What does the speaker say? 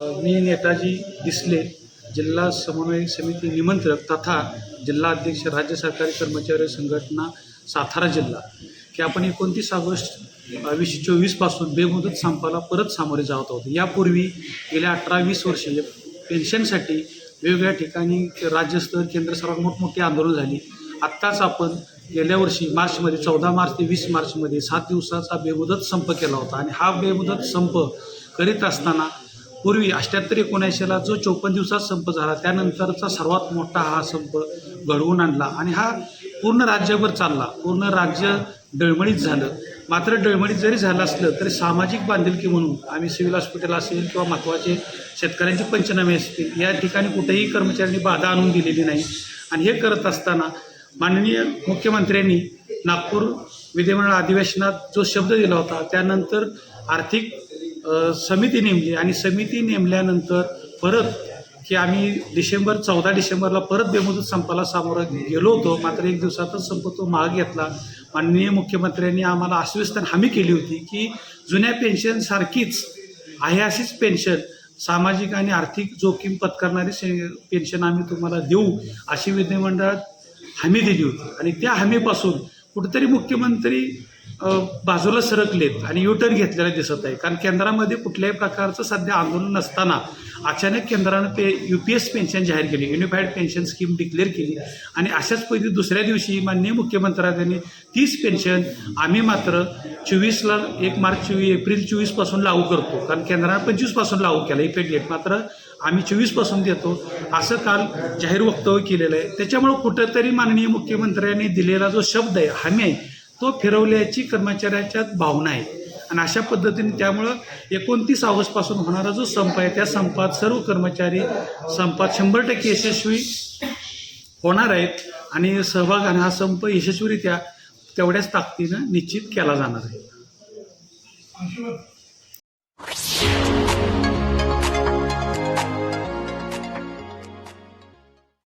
मी नेताजी दिसले जिल्हा समन्वय समिती निमंत्रक तथा जिल्हा अध्यक्ष राज्य सरकारी कर्मचारी संघटना सातारा जिल्हा. की आपण एकोणतीस ऑगस्ट वीसशे चोवीसपासून बेमुदत संपाला परत सामोरे जात आहोत. यापूर्वी गेल्या अठरा वीस वर्षे पेन्शनसाठी वेगवेगळ्या ठिकाणी राज्यस्तर केंद्र सरकार मोठमोठी आंदोलन झाली. आत्ताच आपण गेल्या वर्षी मार्चमध्ये चौदा मार्च ते वीस मार्चमध्ये सात दिवसाचा बेमुदत संप केला होता. आणि हा बेमुदत संप करीत असताना पूर्वी अष्ट्याहत्तर एकोणऐंशीला जो चोपन्न दिवसात संप झाला त्यानंतरचा सर्वात मोठा हा संप घडवून आणला आणि हा पूर्ण राज्यभर चालला. पूर्ण राज्य डळमळीत झालं. मात्र डळमळीत जरी झालं असलं तरी सामाजिक बांधिलकी म्हणून आम्ही सिव्हिल हॉस्पिटल असेल किंवा महत्त्वाचे शेतकऱ्यांचे पंचनामे असतील या ठिकाणी कुठेही कर्मचाऱ्यांनी बाधा आणून दिलेली नाही. आणि हे करत असताना माननीय मुख्यमंत्र्यांनी नागपूर विधिमंडळ अधिवेशनात जो शब्द दिला होता त्यानंतर आर्थिक समिती नेमली आणि समिती नेमल्यानंतर परत की आम्ही डिसेंबर चौदा डिसेंबरला परत बेमुदत संपाला सामोरं गेलो होतो. मात्र एक दिवसातच संप तो माग घेतला. माननीय मुख्यमंत्र्यांनी आम्हाला आश्वस्त हमी केली होती की जुन्या पेन्शनसारखीच आहे अशीच पेन्शन सामाजिक आणि आर्थिक जोखीम पत्करणारी से पेन्शन आम्ही तुम्हाला देऊ अशी विधिमंडळात हमी दिली होती. आणि त्या हमीपासून कुठेतरी मुख्यमंत्री बाजूला सरकलेत आणि युटर्न घेतलेला दिसत आहे. कारण केंद्रामध्ये कुठल्याही प्रकारचं सध्या आंदोलन नसताना अचानक केंद्रानं पे यू पी एस पेन्शन जाहीर केली युनिफाईड पेन्शन स्कीम डिक्लेअर केली आणि अशाच पैकी दुसऱ्या दिवशी माननीय मुख्यमंत्र्यांनी तीच पेन्शन आम्ही मात्र चोवीसला एक मार्च चोवीस एप्रिल चोवीसपासून लागू करतो. कारण केंद्रानं पंचवीसपासून लागू केला इफेक्ट डेट मात्र आम्ही चोवीसपासून देतो. असं काल जाहीर वक्तव्य केलेलं आहे. त्याच्यामुळं कुठंतरी माननीय मुख्यमंत्र्यांनी दिलेला जो शब्द आहे हमी आहे तो फिरवल्याची कर्मचाऱ्याच्यात भावना आहे. आणि अशा पद्धतीने त्यामुळं एकोणतीस ऑगस्टपासून होणारा जो संप आहे त्या संपात सर्व कर्मचारी संपात शंभर टक्के यशस्वी होणार आहेत आणि सहभाग आणि हा संप यशस्वीरित्या तेवढ्याच ताकदीनं निश्चित केला जाणार आहे.